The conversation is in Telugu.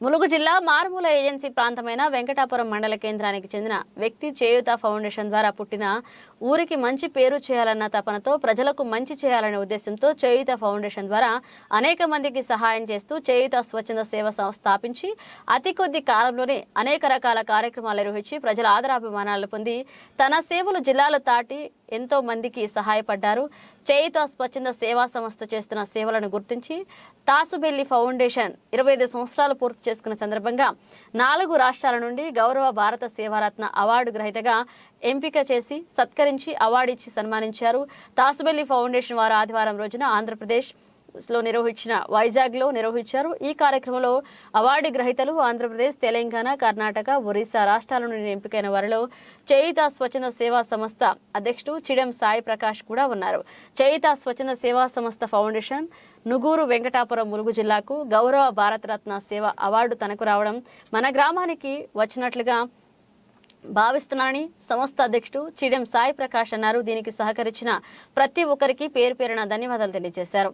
ములుగు జిల్లా మారుమూల ఏజెన్సీ ప్రాంతమైన వెంకటాపురం మండల కేంద్రానికి చెందిన వ్యక్తి చేయూత ఫౌండేషన్ ద్వారా పుట్టిన ఊరికి మంచి పేరు చేయాలన్న తపనతో ప్రజలకు మంచి చేయాలనే ఉద్దేశంతో చేయుత ఫౌండేషన్ ద్వారా అనేక మందికి సహాయం చేస్తూ చేయుత స్వచ్ఛంద సేవ సంస్థ స్థాపించి అతి కొద్ది కాలంలోనే అనేక రకాల కార్యక్రమాలు నిర్వహించి ప్రజల ఆదరాభిమానాలు పొంది తన సేవలు జిల్లాలు దాటి ఎంతో మందికి సహాయపడ్డారు. చేయుత స్వచ్ఛంద సేవా సంస్థ చేస్తున్న సేవలను గుర్తించి తాసుబెల్లి ఫౌండేషన్ ఇరవై ఐదు సంవత్సరాలు పూర్తి చేసుకున్న సందర్భంగా నాలుగు రాష్ట్రాల నుండి గౌరవ భారత సేవారత్న అవార్డు గ్రహీతగా ఎంపిక చేసి సత్కరించి అవార్డు ఇచ్చి సన్మానించారు. తాసుబెల్లి ఫౌండేషన్ వారు ఆదివారం రోజున ఆంధ్రప్రదేశ్లో నిర్వహించిన వైజాగ్లో నిర్వహించారు. ఈ కార్యక్రమంలో అవార్డు గ్రహీతలు ఆంధ్రప్రదేశ్ తెలంగాణ కర్ణాటక ఒరిస్సా రాష్ట్రాల నుండి ఎంపికైన వారిలో చేయిత స్వచ్ఛంద సేవా సంస్థ అధ్యక్షుడు చిడెం సాయి ప్రకాష్ కూడా ఉన్నారు. చేయిత స్వచ్ఛంద సేవా సంస్థ ఫౌండేషన్ నుగూరు వెంకటాపురం ములుగు జిల్లాకు గౌరవ భారతరత్న సేవ అవార్డు తనకు రావడం మన గ్రామానికి వచ్చినట్లుగా భావిస్తున్నానని సంస్థ అధ్యక్షుడు చిడెం సాయి ప్రకాష్ అన్నారు. దీనికి సహకరించిన ప్రతి ఒక్కరికి పేరు పేరున ధన్యవాదాలు తెలియజేశారు.